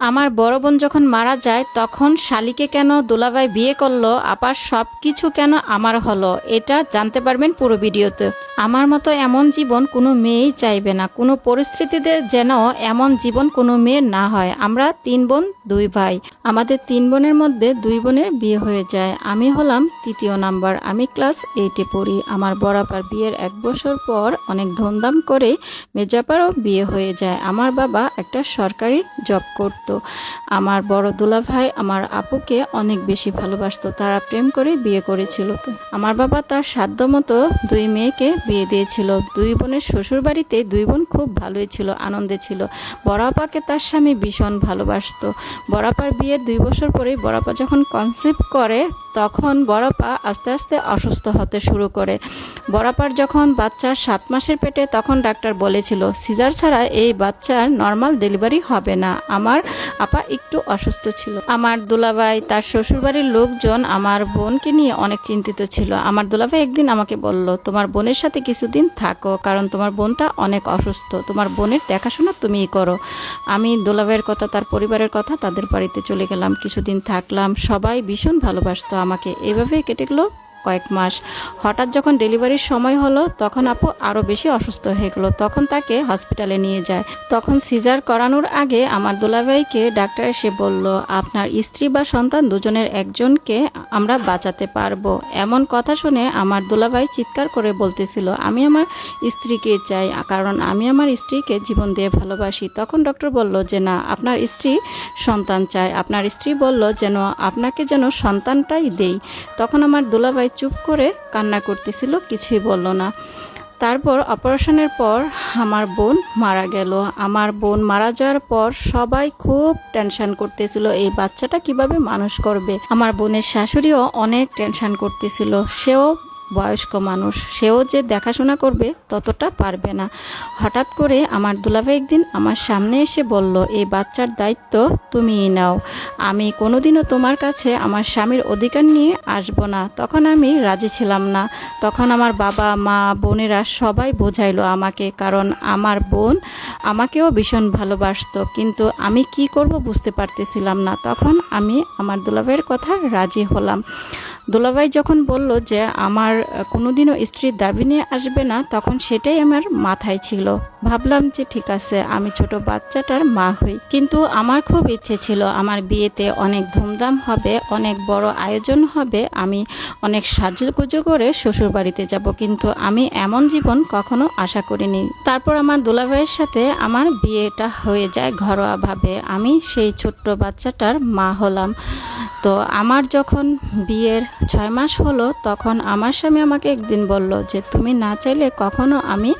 আমার বড় বোন যখন মারা যায়, তখন শালিকে কেন দুলাভাই বিয়ে করল, আবার সব কিছু কেন আমার হলো, এটা জানতে পারবেন পুরো ভিডিওতে। আমার মতো এমন জীবন কোনো মেয়েই চাইবে না। কোনো পরিস্থিতিতে যেন এমন জীবন কোনো মেয়ের না হয়। আমরা তিন বোন, দুই ভাই। আমাদের তিন বোনের মধ্যে দুই বোনের বিয়ে হয়ে যায়। আমি হলাম তৃতীয় নাম্বার। আমি ক্লাস এইটে পড়ি। আমার বরাবর বিয়ের এক বছর পর অনেক ধুমধাম করে মেজাপারও বিয়ে হয়ে যায়। আমার বাবা একটা সরকারি জব করত আমার বড় দুলা ভাই আমার আপুকে অনেক বেশি ভালোবাসতো। তারা প্রেম করে বিয়ে করেছিল তো। আমার বাবা তার সাধ্য মতো দুই মেয়েকে বিয়ে দিয়েছিল। দুই বোনের শ্বশুর বাড়িতে দুই বোন খুব ভালোই ছিল, আনন্দে ছিল। বড়াপাকে তার স্বামী ভীষণ ভালোবাসত। বড়াপার বিয়ের দুই বছর পরে বড়াপা যখন কনসেপ্ট করে তখন বড়পা আস্তে আস্তে অসুস্থ হতে শুরু করে। বড়াপার যখন বাচ্চা সাত মাসের পেটে, তখন ডাক্তার বলেছিল, সিজার ছাড়া এই বাচ্চার নর্মাল ডেলিভারি হবে না। আমার আপা একটু অসুস্থ ছিল। আমার দুলাভাই, তার শ্বশুরবাড়ির লোকজন আমার বোনকে নিয়ে অনেক চিন্তিত ছিল। আমার দুলাভাই একদিন আমাকে বলল, তোমার বোনের সাথে কিছুদিন থাকো, কারণ তোমার বোনটা অনেক অসুস্থ। তোমার বোনের দেখাশোনা তুমিই করো। আমি দুলাভাইয়ের কথা, তার পরিবারের কথা তাদের বাড়িতে চলে গেলাম। কিছুদিন থাকলাম। সবাই ভীষণ ভালোবাসতো আমাকে এভাবে কেটে গেলো? কয়েক মাস। হঠাৎ যখন ডেলিভারির সময় হলো, তখন আপু আরও বেশি অসুস্থ হয়ে গেলো। তখন তাকে হসপিটালে নিয়ে যায়। তখন সিজার করানোর আগে আমার দুলাভাইকে ডাক্তার এসে বলল, আপনার স্ত্রী বা সন্তান দুজনের একজনকে আমরা বাঁচাতে পারব। এমন কথা শুনে আমার দুলাভাই চিৎকার করে বলতেছিল, আমি আমার স্ত্রীকে চাই, কারণ আমি আমার স্ত্রীকে জীবন দিয়ে ভালোবাসি। তখন ডক্টর বলল যে, না, আপনার স্ত্রী সন্তান চায় আপনার স্ত্রী বলল যেন, আপনাকে যেন সন্তানটাই দেই। তখন আমার দুলাভাই চুপ করে কান্না করতেছিল, কিছুই বলল না। তারপর অপারেশনের পর আমার বোন মারা গেল। আমার বোন মারা যাওয়ার পর সবাই খুব টেনশন করতেছিল, এই বাচ্চাটা কীভাবে মানুষ করবে? আমার বোনের শাশুড়িও অনেক টেনশন করতেছিল, সেও বয়স্ক মানুষ। সেও যে দেখাশোনা করবে ততটা পারবে না। হঠাৎ করে আমার দুলাভাই একদিন আমার সামনে এসে বলল, এই বাচ্চার দায়িত্ব তুমিই নাও। আমি কোনোদিনও তোমার কাছে আমার স্বামীর অধিকার নিয়ে আসব না। তখন আমি রাজি ছিলাম না। তখন আমার বাবা, মা, বোনেরা সবাই বোঝাইলো আমাকে, কারণ আমার বোন আমাকেও ভীষণ ভালোবাসতো। কিন্তু আমি কি করব বুঝতে পারতেছিলাম না। তখন আমি আমার দুলাভাইয়ের কথা রাজি হলাম। দুলাভাই যখন বলল যে আমার কোনোদিনও স্ত্রীর দাবি নিয়ে আসবে না, তখন সেটাই আমার মাথায় ছিল। ভাবলাম যে ঠিক আছে, আমি ছোট বাচ্চাটার মা হই। কিন্তু আমার খুব ইচ্ছে ছিল আমার বিয়েতে অনেক ধুমধাম হবে, অনেক বড় আয়োজন হবে, আমি অনেক সাজুগুজু করে শ্বশুর বাড়িতে যাব। কিন্তু আমি এমন জীবন কখনো আশা করিনি। তারপর আমার দুলাভাইয়ের সাথে আমার বিয়েটা হয়ে যায় ঘরোয়াভাবে। আমি সেই ছোট্ট বাচ্চাটার মা হলাম। তো আমার যখন বিয়ের ছয় মাস হলো, তখন আমার স্বামী আমাকে একদিন বলল যে, তুমি না চাইলে কখনো আমি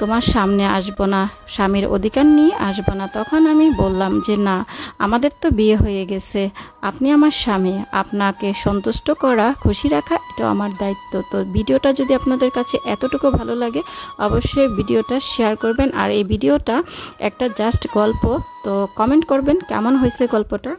তোমার সামনে আসব না, স্বামীর অধিকার নিয়ে আসব না। তখন আমি বললাম যে, না, আমাদের তো বিয়ে হয়ে গেছে। আপনি আমার স্বামী, আপনাকে সন্তুষ্ট করা, খুশি রাখা এটা আমার দায়িত্ব। তো ভিডিওটা যদি আপনাদের কাছে এতটুকু ভালো লাগে, অবশ্যই ভিডিওটা শেয়ার করবেন। আর এই ভিডিওটা একটা জাস্ট গল্প, তো কমেন্ট করবেন কেমন হয়েছে গল্পটা?